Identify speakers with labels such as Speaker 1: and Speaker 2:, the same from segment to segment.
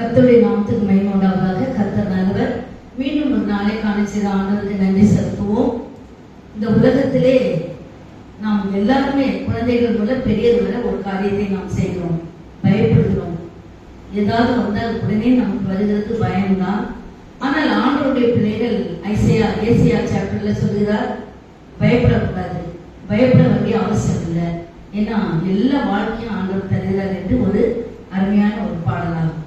Speaker 1: கத்தருடைய நாமத்துக்கு மை உண்டாவதாக கத்தர் நல்வர் மீண்டும் ஒரு நாளைக்கான செய்த ஆண்டவருக்கு நன்றி செலுத்துவோம் இந்த உலகத்திலே நாம் எல்லாருமே குழந்தைகள் முதல் பெரியவர்கள் ஒரு காரியத்தை நாம் செய்கிறோம் பயப்படுகிறோம் ஏதாவது வந்தால் உடனே நமக்கு வருகிறது பயம்தான் ஆனால் ஆண்டவருடைய பிள்ளைகள் ஐசியா ஏசியா சாப்டர்ல சொல்கிறார் பயப்படக்கூடாது பயப்பட வேண்டிய அவசியம் இல்லை ஏன்னா எல்லா வாழ்க்கையும் ஆண்டவர் தருகிறார் என்று ஒரு அருமையான ஒரு பாடலாகும்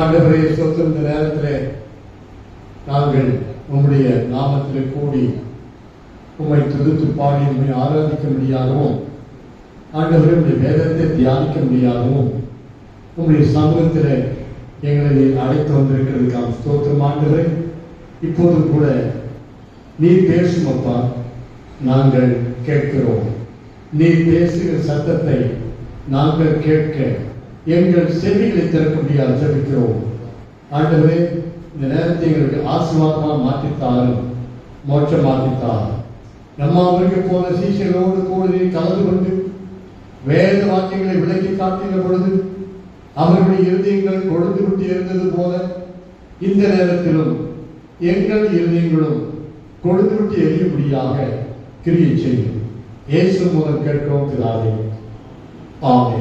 Speaker 2: ஆண்டவரே சொத்து இந்த நேரத்தில் நாங்கள் உங்களுடைய நாமத்தில் கூடி உண்மை துதித்து பாடி உண்மை ஆராதிக்க முடியாதவும் ஆண்டவரே உடைய வேதத்தை தியானிக்க முடியாதவும் உங்களுடைய சமூகத்தில் எங்களை அழைத்து வந்திருக்கிறதுக்காக ஸ்தோத்திரம் ஆண்டவரே இப்போது கூட நீ பேசும் அப்பா நாங்கள் கேட்கிறோம் நீ பேசுகிற சத்தத்தை நாங்கள் கேட்க எங்கள் செவிகளை முடியாது ஜபிக்கிறோம் ஆண்டவே இந்த நேரத்தை எங்களுக்கு ஆசீர்வாதமாக மாற்றித்தாரும் மோட்சம் மாற்றித்தாரும் நம்ம அவருக்கு போன சீசர்களோடு கூட கலந்து கொண்டு வேத வாக்கியங்களை விளக்கி காட்டுகிற பொழுது அவர்களுடைய இருதயங்கள் கொழுந்து விட்டு இருந்தது போல இந்த நேரத்திலும் எங்கள் இருதயங்களும் கொழுந்து விட்டு எரியும்படியாக கிரியை செய்யும் இயேசு மூலம் கேட்கிறோம் பிதாவே ஆமே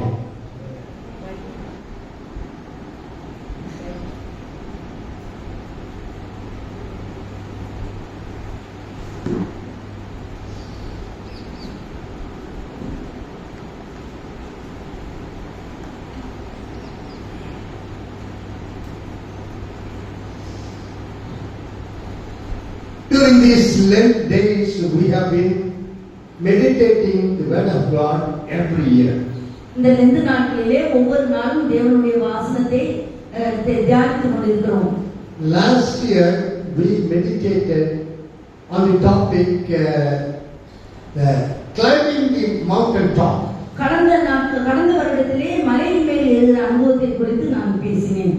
Speaker 3: During these Lent days, we have been meditating the Word of God every year. Last year we meditated on the topic uh, uh, climbing the mountain top.
Speaker 1: கடந்த நாட்கள் கடந்த வருடத்திலே மலையின் மேல் எழுதின அனுபவத்தை குறித்து நான் பேசினேன்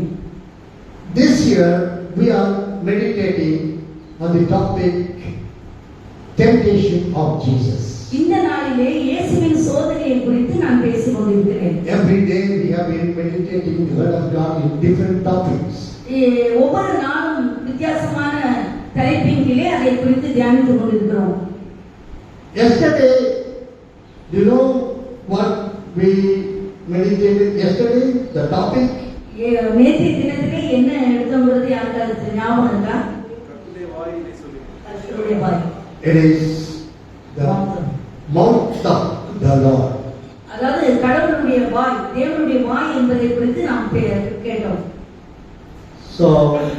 Speaker 3: This year we are meditating on the topic temptation of Jesus.
Speaker 1: இந்த நாளிலே இயேசுவின் சோதனையை குறித்து நான் பேசிக் கொண்டிருக்கிறேன்.
Speaker 3: Every day we have been meditating the word of God in different topics.
Speaker 1: ஒவ்வொரு நாளும் வித்தியாசமான தலைப்பின் கீழே அதை குறித்து தியானித்துக் கொண்டிருக்கிறோம்.
Speaker 3: Yesterday, do you know what we meditated yesterday? The topic.
Speaker 1: நேற்றைய தினத்திலே என்ன எடுத்தோங்கிறது யாருக்காவது ஞாபகம் இருக்கா? It
Speaker 3: is the mouth of the Lord. So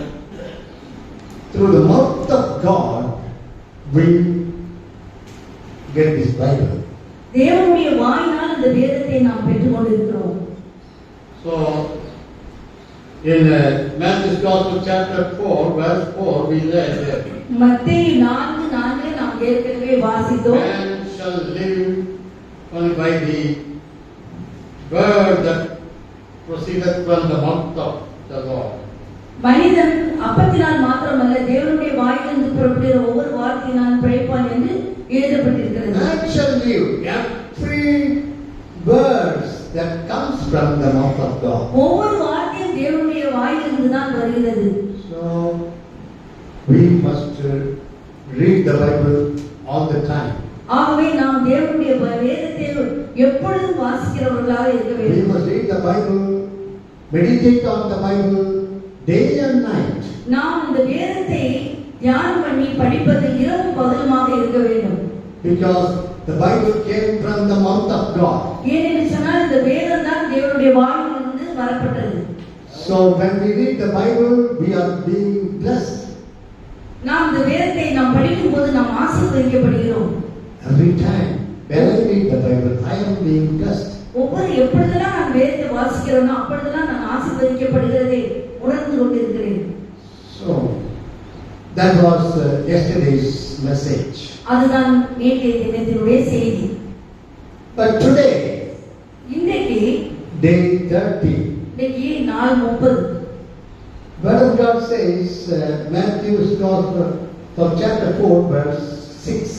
Speaker 3: through the mouth of God we get this Bible.
Speaker 1: தேவனுடைய வாயினால் இந்த வேதத்தை நாம் பெற்றுக்கொண்டிருக்கிறோம்
Speaker 3: So in uh, Matthew's Gospel chapter 4 verse 4 we read that
Speaker 1: மத்திய நான்கு நான்கு நாம் ஏற்கனவே வாசித்தோம்
Speaker 3: Man shall live only by the word that proceedeth from the mouth of the Lord.
Speaker 1: மனிதன் அப்பத்தினால் மாத்திரமல்ல தேவனுடைய வாயிலிருந்து புறப்படுகிற ஒவ்வொரு வார்த்தையினால் பிழைப்பான் என்று எழுதப்பட்டிருக்கிறது
Speaker 3: Man shall live every words that comes from the mouth of
Speaker 1: ஒவ்வொரு வார்த்தையும் தேவனுடைய வாயிலிருந்து தான் வருகிறது
Speaker 3: read the Bible all the time.
Speaker 1: ஆகவே நாம் தேவனுடைய வேதத்தை எப்பொழுதும் வாசிக்கிறவர்களாக இருக்க
Speaker 3: வேண்டும். We must read the Bible, meditate on the Bible day and night.
Speaker 1: நாம் இந்த வேதத்தை தியானம் பண்ணி படிப்பது இரவும் பகலுமாக இருக்க வேண்டும்.
Speaker 3: Because the Bible came from the mouth of God.
Speaker 1: ஏனென்று சொன்னால் இந்த வேதம் தான் தேவனுடைய வாயிலிருந்து வரப்பட்டது.
Speaker 3: So when we read the Bible, we are being blessed.
Speaker 1: நாம் இந்த வேதத்தை நாம் படிக்கும் போது நாம் ஆசீர்வதிக்கப்படுகிறோம்
Speaker 3: every time when I read the Bible I am being blessed
Speaker 1: ஒவ்வொரு எப்பொழுதெல்லாம் நான் வேதத்தை வாசிக்கிறேனோ அப்பொழுதெல்லாம் நான் ஆசீர்வதிக்கப்படுகிறதை உணர்ந்து கொண்டிருக்கிறேன்
Speaker 3: so that was uh, yesterday's message
Speaker 1: அதுதான் நேற்றைய தினத்தினுடைய செய்தி but today இன்னைக்கு
Speaker 3: day 30
Speaker 1: இன்னைக்கு நாள் 30
Speaker 3: Word of God says, uh, Matthew's Gospel, from chapter 4, verse 6.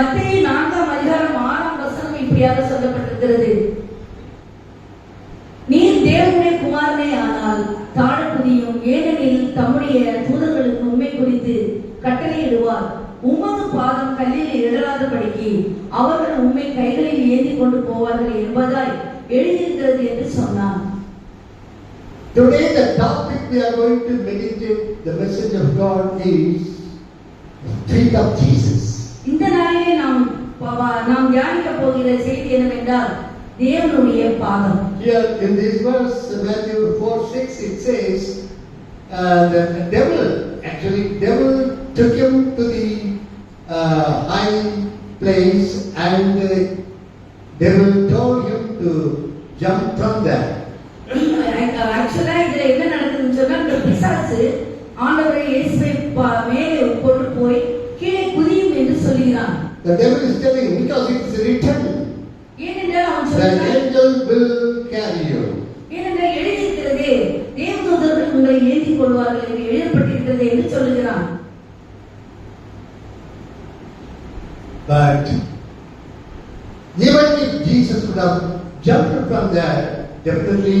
Speaker 1: அதிகாரம் ஆறாம் வசனம் இப்படியாக சொல்லப்பட்டிருக்கிறது நீர் தேவனுடைய குமாரனே ஆனால் தாழ புதியும் ஏனெனில் தம்முடைய தூதர்களுக்கு உண்மை குறித்து கட்டளையிடுவார் உமது பாதம் கல்லில் இடராதபடிக்கு அவர்கள் உண்மை கைகளில் ஏந்தி கொண்டு போவார்கள் என்பதாய் எழுதியிருக்கிறது என்று சொன்னான்
Speaker 3: Today, the topic we are going to meditate, the message of God is the feet of Jesus. Here in this verse, Matthew 4 6, it says, uh, the devil, actually, devil took him to the uh, high place and the devil told him to jump from there.
Speaker 1: ஆக்சுவலா இதுல என்ன நடக்குதுன்னு சொன்னா இந்த பிசாசு ஆண்டவரை இயேசுவை மேலே கொண்டு போய் கீழே குதியும் என்று சொல்கிறான்
Speaker 3: The devil is telling because it written.
Speaker 1: ஏனென்றால் அவன்
Speaker 3: சொல்கிறான். The angel will carry you.
Speaker 1: ஏனென்றால் எழுதியிருக்கிறது தேவதூதர்கள் உங்களை ஏந்தி கொள்வார்கள் என்று எழுதப்பட்டிருக்கிறது என்று சொல்கிறான்.
Speaker 3: But even if Jesus would have jumped from there, definitely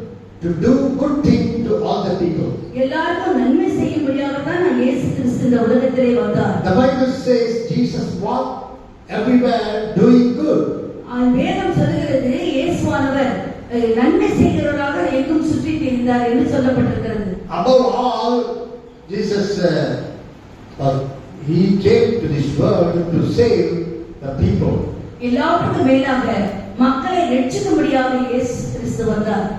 Speaker 3: to do good thing to all the people
Speaker 1: எல்லாருக்கும் நன்மை செய்யும்படியாக தான் நான் இயேசு கிறிஸ்து இந்த உலகத்திலே வந்தார்
Speaker 3: the bible says jesus walked everywhere doing good
Speaker 1: வேதம் சொல்லுகிறது இயேசுவானவர் நன்மை செய்கிறவராக எங்கும் சுற்றி திரிந்தார் என்று சொல்லப்பட்டிருக்கிறது
Speaker 3: above all jesus said, uh, he came to this world to save the people
Speaker 1: எல்லாருக்கும் மேலாக மக்களை ரட்சிக்கும்படியாக இயேசு கிறிஸ்து வந்தார்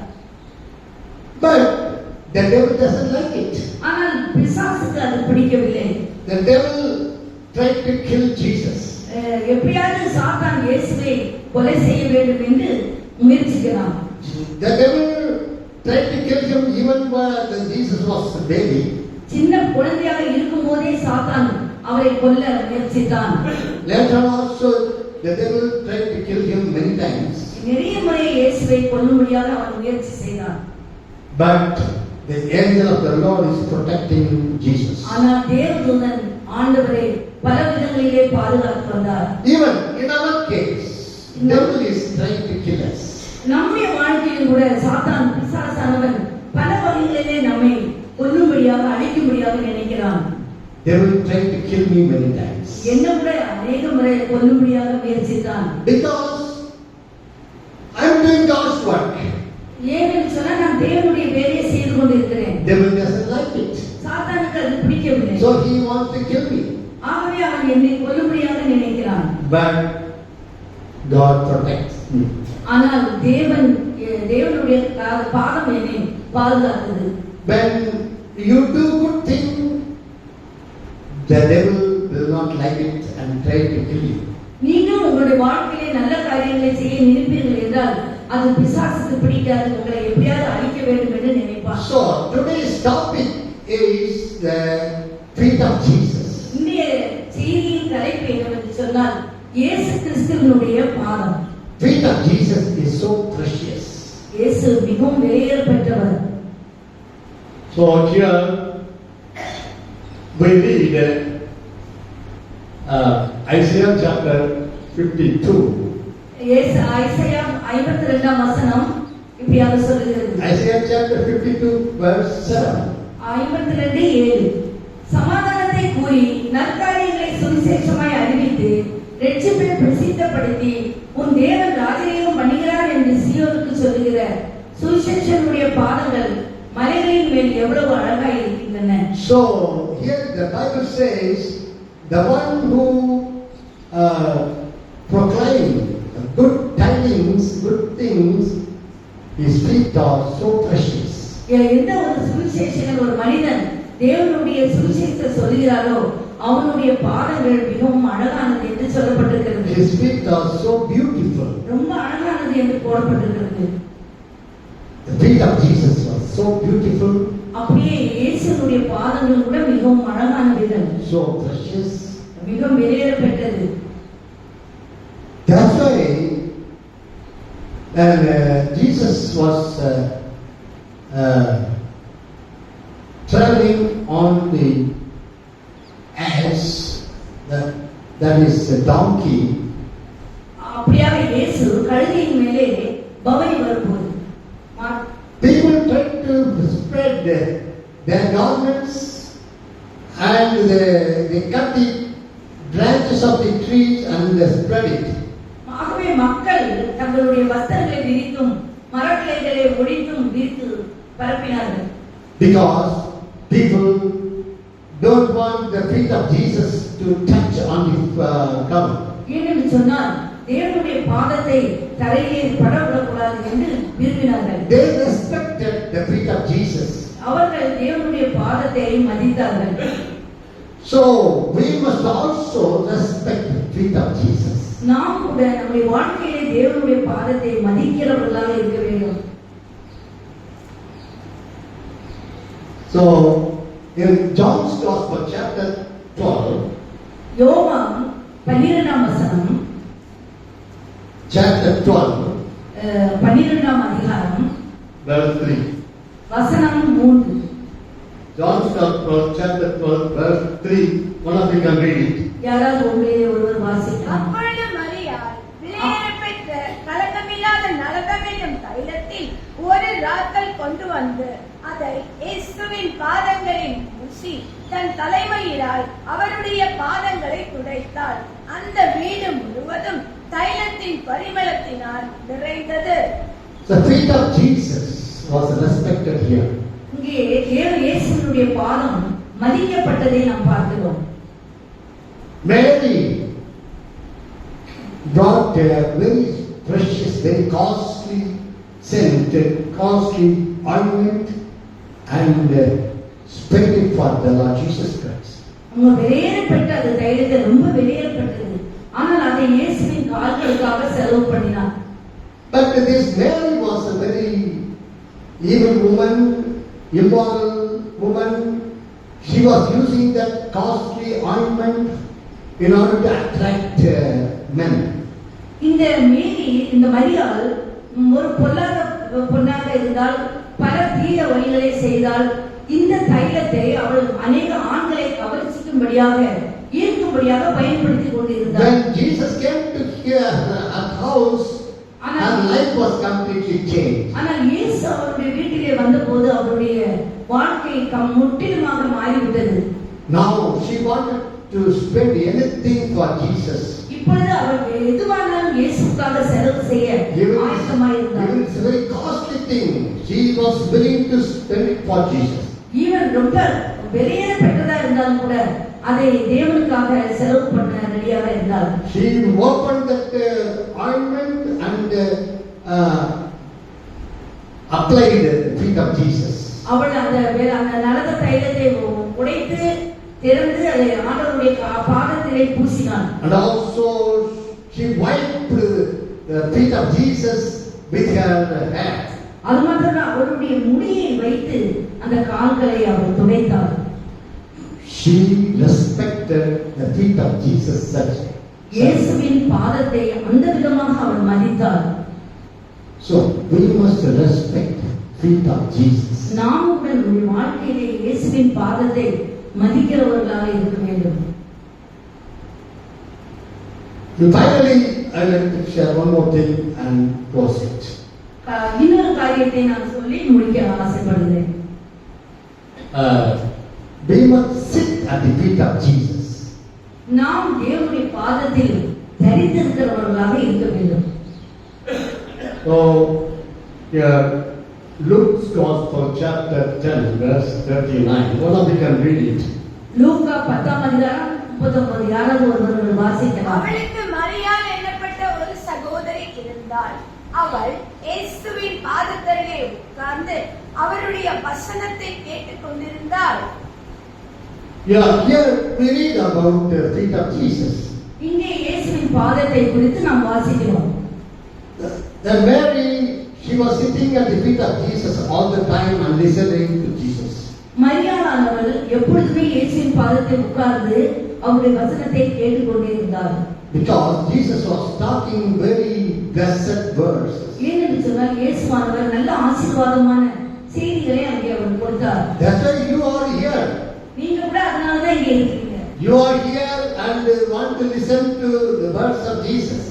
Speaker 3: But the devil doesn't like it.
Speaker 1: ஆனால் பிசாசுக்கு அது பிடிக்கவில்லை.
Speaker 3: The devil tried to kill Jesus.
Speaker 1: எப்படியாவது சாத்தான் இயேசுவை கொலை செய்ய வேண்டும் என்று முயற்சிக்கிறான்.
Speaker 3: The devil tried to kill him even while Jesus was a baby.
Speaker 1: சின்ன குழந்தையாக இருக்கும்போதே சாத்தான் அவரை கொல்ல முயற்சித்தான்.
Speaker 3: Later also the devil tried to kill him many times.
Speaker 1: நிறைய முறை இயேசுவை கொல்லும்படியாக அவர் முயற்சி செய்தார்.
Speaker 3: But the angel of the Lord is protecting Jesus.
Speaker 1: ஆனால் தேவதூதன் ஆண்டவரை பல விதங்களிலே பாதுகாத்து
Speaker 3: Even in our case, no. devil is trying to kill us.
Speaker 1: நம்முடைய வாழ்க்கையில் கூட சாத்தான் பிசாசானவன் பல வகைகளிலே நம்மை கொல்லும்படியாக அழிக்கும்படியாக நினைக்கிறான்.
Speaker 3: will try to kill me many times.
Speaker 1: என்ன கூட அநேக முறை கொல்லும்படியாக முயற்சித்தான்.
Speaker 3: Because I am doing God's work.
Speaker 1: ஏனென்று சொன்னால் தேவனுடைய வேலையை செய்து கொண்டிருக்கிறேன்
Speaker 3: devil doesn't like it so he wants to kill me நினைக்கிறான் but god protects me
Speaker 1: ஆனால் தேவன் தேவனுடைய பாதம் என்னை பாதுகாத்தது
Speaker 3: when you do good thing the devil will not like it and try to kill you
Speaker 1: நீங்கள் உங்களுடைய வாழ்க்கையிலே நல்ல காரியங்களை செய்ய நினைப்பீர்கள் என்றால் அது பிசாசுக்கு பிடிக்காது உங்களை எப்படியாவது அழிக்க வேண்டும் என்று நினைப்பார்
Speaker 3: so today's topic is the feet of jesus
Speaker 1: இன்றைய செய்தியின் தலைப்பு என்னவென்று சொன்னால் இயேசு கிறிஸ்துவினுடைய பாதம்
Speaker 3: feet of jesus is so precious
Speaker 1: இயேசு மிகவும் விலையேறப்பட்டவர்
Speaker 3: so here we read uh, Isaiah chapter 52
Speaker 1: yes Isaiah ஐம்பத்தி ரெண்டாம் வசனம் இப்படியாக சொல்லுகிறது
Speaker 3: ஐசாயா சாப்டர் 52 வெர்ஸ்
Speaker 1: 7 சமாதானத்தை கூறி நற்காரியங்களை சுவிசேஷமாய் அறிவித்து ரட்சிப்பை பிரசித்தப்படுத்தி உன் தேவன் ராஜரீகம் பண்ணுகிறார் என்று சொல்லுகிற சுவிசேஷனுடைய பாதங்கள் மலைகளின் மேல் எவ்வளவு அழகாய் இருக்கின்றன
Speaker 3: so here the bible says the one who uh, proclaimed good tidings, good things, his feet are so precious.
Speaker 1: எந்த ஒரு ஒரு மனிதன் தேவனுடைய சுவிசேஷத்தை சொல்கிறாரோ அவனுடைய பாடங்கள் மிகவும் அழகானது என்று சொல்லப்பட்டிருக்கிறது
Speaker 3: his feet are so beautiful
Speaker 1: ரொம்ப அழகானது என்று போடப்பட்டிருக்கிறது
Speaker 3: the feet of jesus was so beautiful
Speaker 1: அப்படியே இயேசுனுடைய பாதங்கள் கூட மிகவும் அழகானது
Speaker 3: so precious
Speaker 1: மிகவும் பெற்றது
Speaker 3: that's why And uh, Jesus was uh, uh, traveling on the ass, that, that is a donkey.
Speaker 1: People இயேசு They
Speaker 3: were trying to spread their garments and they, they cut the branches of the trees and they spread it.
Speaker 1: முடித்தும் விரித்து பரப்பினார்கள்
Speaker 3: because people don't want the feet of Jesus to touch on his uh, cover
Speaker 1: சொன்னால் தேவனுடைய பாதத்தை தரையிலே படவிடக்கூடாது என்று விரும்பினார்கள்
Speaker 3: they respected the feet of Jesus
Speaker 1: அவர்கள் தேவனுடைய பாதத்தை மதித்தார்கள்
Speaker 3: so we must also respect the feet of Jesus
Speaker 1: நாம் கூட நம்முடைய வாழ்க்கையிலே தேவனுடைய பாதத்தை மதிக்கிறவர்களாக இருக்க
Speaker 3: So, in John's Gospel, chapter 12, chapter 12, brought a very precious, very costly scent, costly ointment, and uh, spent it for the Lord Jesus Christ. But this Mary was a very evil woman, immoral woman. She was using that costly ointment in order to attract uh, men.
Speaker 1: இந்த மேரி இந்த மரியால் ஒரு பொல்லாத பொண்ணாக இருந்தால் பல தீர வழிகளை செய்தால் இந்த தைலத்தை அவள் அநேக ஆண்களை கவர்ச்சிக்கும்படியாக ஈர்க்கும்படியாக பயன்படுத்தி கொண்டிருந்தார்
Speaker 3: when jesus came to hear a house her life was completely changed
Speaker 1: ஆனால் இயேசு அவருடைய வீட்டிலே வந்தபோது அவருடைய வாழ்க்கை முற்றிலுமாக மாறிவிட்டது
Speaker 3: now she wanted to spend anything for jesus
Speaker 1: இப்பொழுது அவர் எதுவானாலும் இயேசுக்காக செலவு செய்ய ஆயத்தமாய்
Speaker 3: இருந்தார் even very costly thing he was willing to spend it for jesus
Speaker 1: even ரொம்ப வெளியே பெற்றதா இருந்தாலும் கூட அதை தேவனுக்காக செலவு பண்ண ரெடியாக இருந்தார்
Speaker 3: she opened that uh, ointment and uh, applied the feet of jesus
Speaker 1: அவள் அந்த அந்த நரக தைலத்தை உடைத்து திறந்து அதை ஆண்டவருடைய பாதத்திலே பூசினாள்
Speaker 3: and also she wiped the feet of jesus with her hair
Speaker 1: அது அவருடைய முடியை வைத்து அந்த கால்களை அவர் துடைத்தார்
Speaker 3: she respected the feet of jesus such
Speaker 1: இயேசுவின் பாதத்தை அந்த விதமாக அவர் மதித்தார்
Speaker 3: so we must respect feet of jesus
Speaker 1: நாம் உங்கள் வாழ்க்கையிலே இயேசுவின் பாதத்தை And
Speaker 3: finally, I like to share one more thing and close it.
Speaker 1: Uh, காரியத்தை
Speaker 3: They must sit at the feet of Jesus.
Speaker 1: நாம் தேவனுடைய பாதத்தில் தரித்திருக்கிறவர்களாக இருக்க வேண்டும்.
Speaker 3: So, yeah, Luke's Gospel, chapter 10, verse 39. One of you can read it.
Speaker 1: ஒரு சகோதரி இருந்தாள் அவள் இயேசுவின் பாதத்தருகே உட்கார்ந்து அவருடைய வசனத்தை கேட்டுக் கொண்டிருந்தாள்
Speaker 3: Yeah, here we read about the feet of Jesus.
Speaker 1: இங்கே இயேசுவின் பாதத்தை குறித்து நாம் வாசிக்கிறோம்
Speaker 3: The Mary was sitting at the feet of Jesus all the time and listening to Jesus.
Speaker 1: மரியாளானவர் எப்பொழுதுமே இயேசுவின் பாதத்தில் உட்கார்ந்து அவருடைய வசனத்தை கேட்டுக்கொண்டே இருந்தார்
Speaker 3: because Jesus was talking very blessed words
Speaker 1: ஏனென்று சொன்னால் இயேசுவானவர் நல்ல ஆசீர்வாதமான செய்திகளை அங்கே அவர் கொடுத்தார்
Speaker 3: that's why you are here
Speaker 1: நீங்க கூட அதனால தான் இங்கே
Speaker 3: you are here and want to listen to the words of Jesus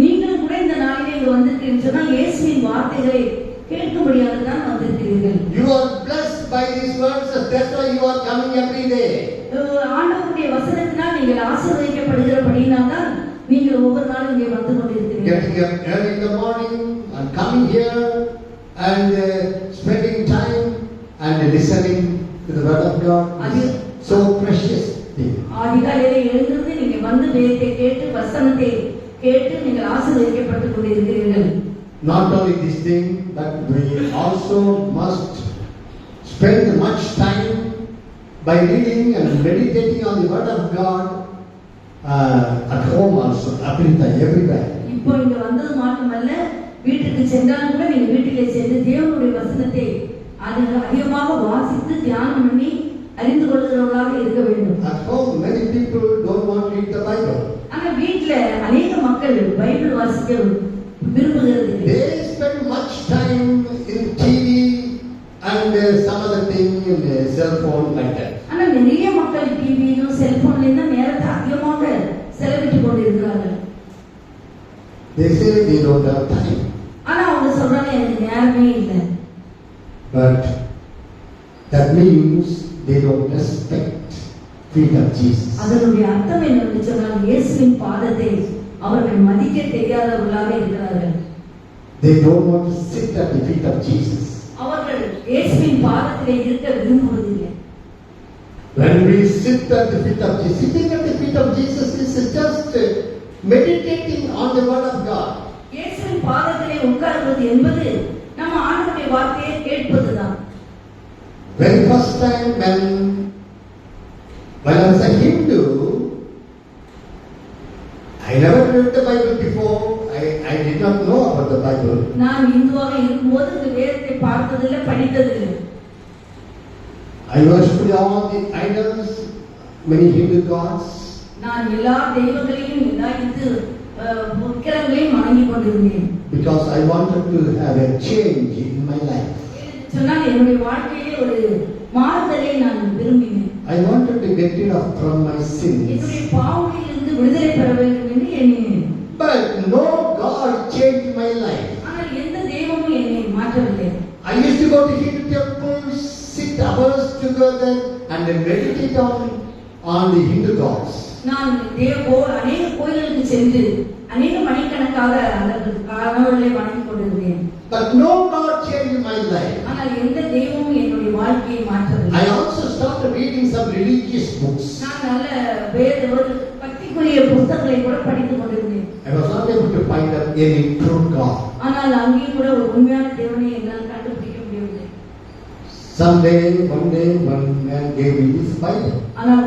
Speaker 1: நீங்கள் கூட இந்த நாளிலே இங்கு வந்திருக்கிறீர்கள் இயேசுவின் வார்த்தைகளை கேட்கும்படியாக தான் வந்திருக்கிறீர்கள்
Speaker 3: you are blessed by these words that's why you are coming every day
Speaker 1: ஆண்டவருடைய வசனத்தினால் நீங்கள் ஆசீர்வதிக்கப்படுகிறபடியினால் தான் நீங்கள் ஒவ்வொரு நாளும் இங்கே வந்து கொண்டிருக்கிறீர்கள்
Speaker 3: getting up early in the morning and coming here and uh, spending time and uh, listening to the word of god is so precious
Speaker 1: thing ஆதிகாலையிலே எழுந்திருந்து நீங்க வந்து வேதத்தை கேட்டு வசனத்தை கேட்டு நீங்கள் ஆசீர்வதிக்கப்பட்டுக் கொண்டிருக்கிறீர்கள்
Speaker 3: not only this thing but we also must spend much time by reading and meditating on the word of god uh, at home also அப்படித்தான் everywhere
Speaker 1: இப்போ இங்க வந்தது மட்டுமல்ல வீட்டுக்கு சென்றாலும் கூட நீங்க வீட்டுக்கு சென்று தேவனுடைய வசனத்தை அதில் அதிகமாக வாசித்து தியானம் பண்ணி அறிந்து கொள்கிறவர்களாக இருக்க வேண்டும்
Speaker 3: at home many people don't want to read the bible
Speaker 1: ஆனா வீட்ல अनेक மக்கள் பைபிள் வாசிக்க விரும்புகிறது
Speaker 3: they spend much time in tv and uh, some other thing in uh, cell phone like that
Speaker 1: ஆனா நிறைய மக்கள் டிவியிலும் செல்போன்லயும் தான் நேரத்தை அதிகமாக செலவிட்டு கொண்டிருக்கிறார்கள்
Speaker 3: they say they don't have time
Speaker 1: ஆனா அவங்க சொல்றாங்க எனக்கு நேரமே இல்லை
Speaker 3: but that means they don't respect feet of Jesus.
Speaker 1: அதனுடைய அர்த்தம் என்னவென்று சொன்னால் இயேசுவின் பாதத்தை அவர்கள் மதிக்க தெரியாதவர்களாக இருக்கிறார்கள்.
Speaker 3: They don't want to sit at the feet of Jesus.
Speaker 1: அவர்கள் இயேசுவின் பாதத்திலே இருக்க விரும்புவதில்லை.
Speaker 3: When we sit at the feet of Jesus, sitting at the feet of Jesus is just meditating on the word of God.
Speaker 1: இயேசுவின் பாதத்திலே உட்கார்வது என்பது நம்ம ஆண்டவருடைய வார்த்தையை கேட்பதுதான்.
Speaker 3: Very first time when, when I was a Hindu, I never read the Bible before. I, I did not know about the Bible. I worshipped all the idols, many Hindu gods. Because I wanted to have a change in my life.
Speaker 1: சொன்னால் என்னுடைய வாழ்க்கையிலே ஒரு மாறுதலை நான் விரும்பினேன்
Speaker 3: I want to be getting up from my sin
Speaker 1: என்னுடைய பாவத்திலிருந்து விடுதலை பெற வேண்டும் என்று எண்ணினேன்
Speaker 3: but no god change my life
Speaker 1: ஆனால் எந்த தெய்வமும் என்னை மாற்றவில்லை
Speaker 3: I used to go to hit temple sit hours together and meditate on on the Hindu gods
Speaker 1: நான் தேவோ அநேக கோயில்களுக்கு சென்று அநேக மணிக்கணக்காக அவர்களை வணங்கி கொண்டிருந்தேன்
Speaker 3: but no in my life.
Speaker 1: எந்த தெய்வமும் என்னுடைய வாழ்க்கையை மாற்றவில்லை.
Speaker 3: I also started reading some religious books.
Speaker 1: நான் ஒரு புத்தகங்களை கூட படித்து கொண்டிருந்தேன்.
Speaker 3: I was not able to find any true God.
Speaker 1: கூட ஒரு உண்மையான தேவனை என்னால்
Speaker 3: Someday, one day, one man gave me this Bible.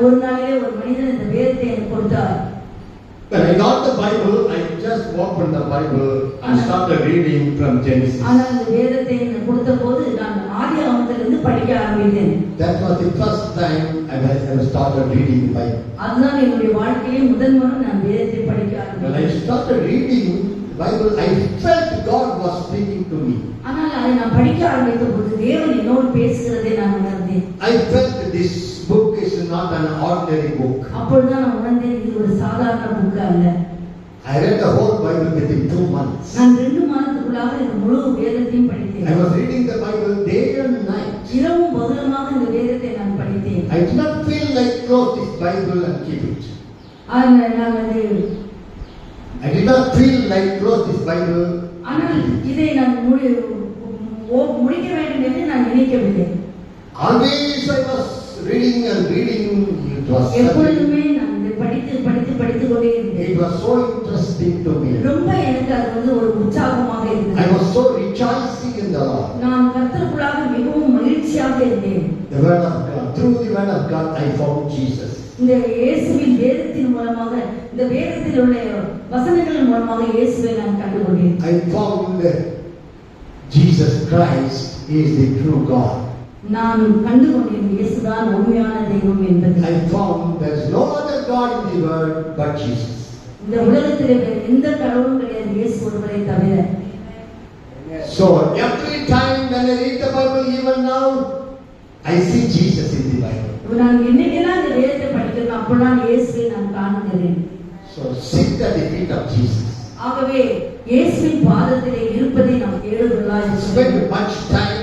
Speaker 1: ஒரு நாளிலே ஒரு மனிதன் இந்த வேதத்தை எனக்கு கொடுத்தார்.
Speaker 3: When I got the Bible, I just opened the Bible and started reading from Genesis. That was the first time I started reading Bible.
Speaker 1: When
Speaker 3: I started reading the Bible, I felt God was speaking to me. I felt this book is not an ordinary book.
Speaker 1: அப்பொழுது நான் உணர்ந்தேன் இது ஒரு சாதாரண book அல்ல
Speaker 3: I read the whole Bible within two months.
Speaker 1: நான் ரெண்டு மாதத்துக்குள்ளாக இந்த முழு வேதத்தையும் படித்தேன்.
Speaker 3: I was reading the Bible day and night.
Speaker 1: இரவும் பகலமாக இந்த வேதத்தை நான் படித்தேன்.
Speaker 3: I did not feel like close this Bible and keep it.
Speaker 1: ஆனால் நான் அதை
Speaker 3: I did not feel like close this Bible.
Speaker 1: ஆனால் இதை நான் முடி முடிக்க வேண்டும் என்று நான் நினைக்கவில்லை.
Speaker 3: Always I was reading and reading it was it was so interesting to me i was so rejoicing in the lord the word of god through the word of god i found jesus
Speaker 1: இந்த இயேசுவின் வேதத்தின் மூலமாக இந்த வேதத்தில் உள்ள வசனங்களின் மூலமாக இயேசுவை நான் கண்டுகொண்டேன்
Speaker 3: i found that jesus christ is the true god
Speaker 1: நான் கண்டுகொண்டேன் இயேசுதான் உண்மையான தெய்வம் என்பதை
Speaker 3: I found there's no other god in the world but Jesus
Speaker 1: இந்த உலகத்திலே வேறு எந்த கடவுளும் கிடையாது இயேசு ஒருவரை தவிர
Speaker 3: So every time when I read the Bible, even now, I see Jesus in the Bible.
Speaker 1: நான் என்னைக்கெல்லாம் இந்த வேதத்தை படிக்கிறேன் அப்பெல்லாம் இயேசுவை நான் காணுகிறேன்
Speaker 3: So sit at the feet of Jesus.
Speaker 1: ஆகவே இயேசுவின் பாதத்திலே இருப்பதை நாம் தேடுகிறதா
Speaker 3: Spend much time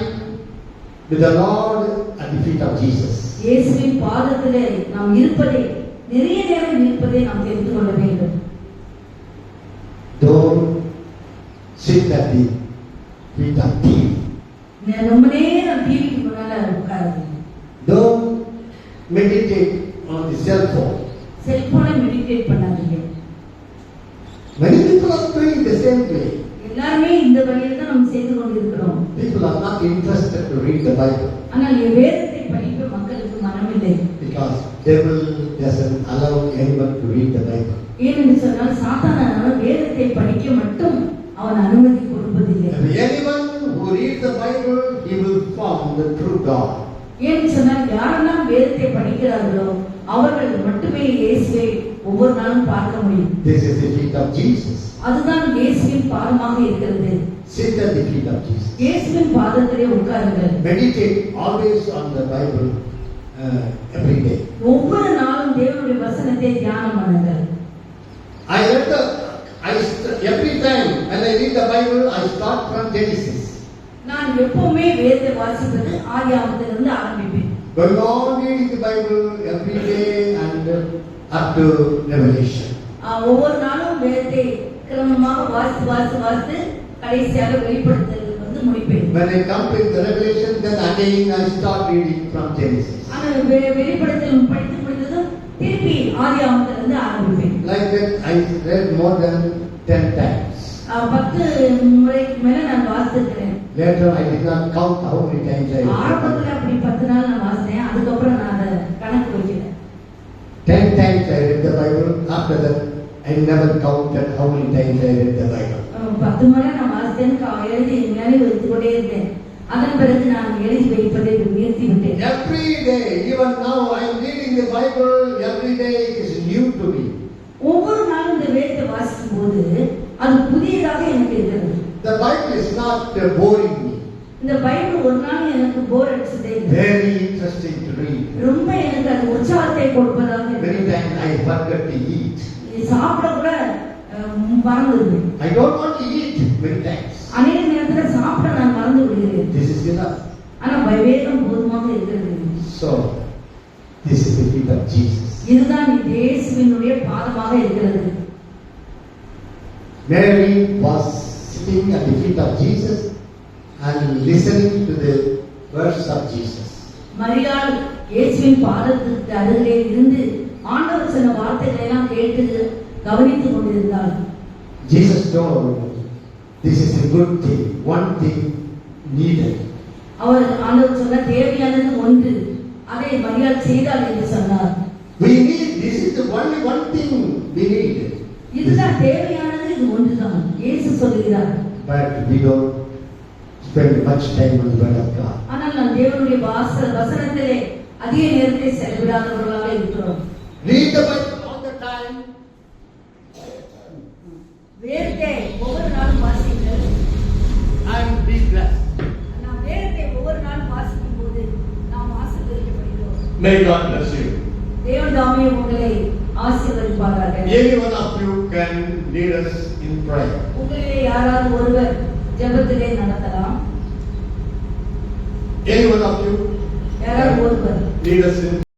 Speaker 3: with the Lord at the feet of Jesus.
Speaker 1: இயேசுவின் பாதத்திலே நாம் இருப்பதே நிறைய நேரம் இருப்பதே நாம் தெரிந்து கொள்ள வேண்டும்.
Speaker 3: Don't sit at the feet of TV.
Speaker 1: ரொம்ப நேரம் டிவிக்கு முன்னால உட்காருங்க.
Speaker 3: Don't meditate on the cell phone.
Speaker 1: செல்போனை மெடிடேட் பண்ணாதீங்க.
Speaker 3: Many people are doing the same way.
Speaker 1: எல்லாருமே இந்த வழியில தான் நாம் செய்து கொண்டிருக்கிறோம்.
Speaker 3: People are not interested to read the Bible.
Speaker 1: ஆனால் வேதத்தை படிக்க மக்களுக்கு மனம் இல்லை.
Speaker 3: Because devil doesn't allow anyone to read the Bible.
Speaker 1: ஏனென்று சொன்னால் சாத்தானால வேதத்தை படிக்க மட்டும் அவன் அனுமதி கொடுப்பதில்லை.
Speaker 3: Anyone who reads the Bible, he will form the true God.
Speaker 1: ஏன்னு சொன்னால் யாரெல்லாம் வேதத்தை படிக்கிறார்களோ அவர்கள் மட்டுமே இயேசுவை ஒவ்வொரு நாளும் பார்க்க முடியும்
Speaker 3: This is the feet of Jesus.
Speaker 1: அதுதான் இயேசுவின் பாதமாக இருக்கிறது
Speaker 3: Sit at the feet of Jesus.
Speaker 1: இயேசுவின் பாதத்திலே உட்காருங்கள்.
Speaker 3: Meditate always on the Bible uh, every day.
Speaker 1: ஒவ்வொரு நாளும் தேவனுடைய வசனத்தை தியானம் பண்ணுங்கள்.
Speaker 3: I read the I every time when I read the Bible I start from Genesis.
Speaker 1: நான் எப்பவுமே வேதத்தை வாசிப்பது ஆதியாகமத்திலிருந்து ஆரம்பிப்பேன்.
Speaker 3: But now reading the Bible every day and up to Revelation.
Speaker 1: ஒவ்வொரு நாளும் வேதத்தை கிரமமாக வாசி வாசி வாசித்து கடைசியாக வெளிப்படுத்துறது வந்து முடிப்பேன்
Speaker 3: when i come to the revelation then again i start reading from genesis
Speaker 1: ஆனா வெளிப்படுத்தல் படித்து முடிந்ததும் திருப்பி ஆதி இருந்து ஆரம்பிப்பேன்
Speaker 3: like that i read more than 10 times
Speaker 1: பத்து முறைக்கு மேல நான் வாசிக்கிறேன்
Speaker 3: later i did not count how many times
Speaker 1: i ஆரம்பத்துல அப்படி 10 நாள் நான் வாசிச்சேன் அதுக்கு அப்புறம் நான் அத கணக்கு வைக்கல
Speaker 3: 10 times i read the bible after that i never counted how many times i read the bible
Speaker 1: பத்து முறை நான் அப்படின்னு எழுதி நினைவு கொண்டே இருந்தேன் அதன் பிறகு நான் எழுதி வைப்பதை நிறுத்தி விட்டேன்
Speaker 3: every day even now i am reading the bible every day it
Speaker 1: ஒவ்வொரு நாளும் இந்த வேதத்தை வாசிக்கும் போது அது புதியதாக எனக்கு இருக்கிறது
Speaker 3: the bible
Speaker 1: இந்த பைபிள் ஒரு நாள் எனக்கு போர் அடிச்சதே
Speaker 3: very interesting to read
Speaker 1: ரொம்ப எனக்கு அது உற்சாகத்தை கொடுப்பதாக
Speaker 3: very time i forget to eat
Speaker 1: சாப்பிட கூட மறந்து நேரத்துல சாப்பிட நான் மறந்து விடுகிறேன் திஸ் இஸ் பாதமாக இருக்கிறது
Speaker 3: மேரி வாஸ்
Speaker 1: இயேசுவின் பாதத்துக்கு அருகிலே இருந்து ஆண்டவர் சொன்ன வார்த்தைகளை எல்லாம் கேட்டு கவனித்துக் கொண்டிருந்தார்
Speaker 3: Jesus told this is a good thing one thing needed
Speaker 1: அவர் ஆண்டவர் சொன்ன தேவையானது ஒன்று அதை மரியாத செய்தார் என்று சொன்னார்
Speaker 3: we need this is the only one thing we need
Speaker 1: இதுதான் தேவையானது இது தான் இயேசு சொல்கிறார்
Speaker 3: but we don't spend much time on the word of god
Speaker 1: ஆனால் நாம் தேவனுடைய வாசல் வசனத்திலே அதிக நேரத்தை செலவிடாதவர்களாக இருக்கிறோம் read the bible வேதத்தை ஒவ்வொரு நாளும் வாசிங்கள் and be நாம் வேதத்தை ஒவ்வொரு நாளும் வாசிக்கும் போது நாம் ஆசீர்வதிக்கப்படுகிறோம்
Speaker 3: May God bless you.
Speaker 1: தேவன் தாமே உங்களை ஆசீர்வதிப்பாராக
Speaker 3: Any one of you can lead us in prayer.
Speaker 1: உங்களிலே யாராவது ஒருவர் ஜெபத்திலே நடத்தலாம் Any one of you யாராவது ஒருவர்
Speaker 3: lead us in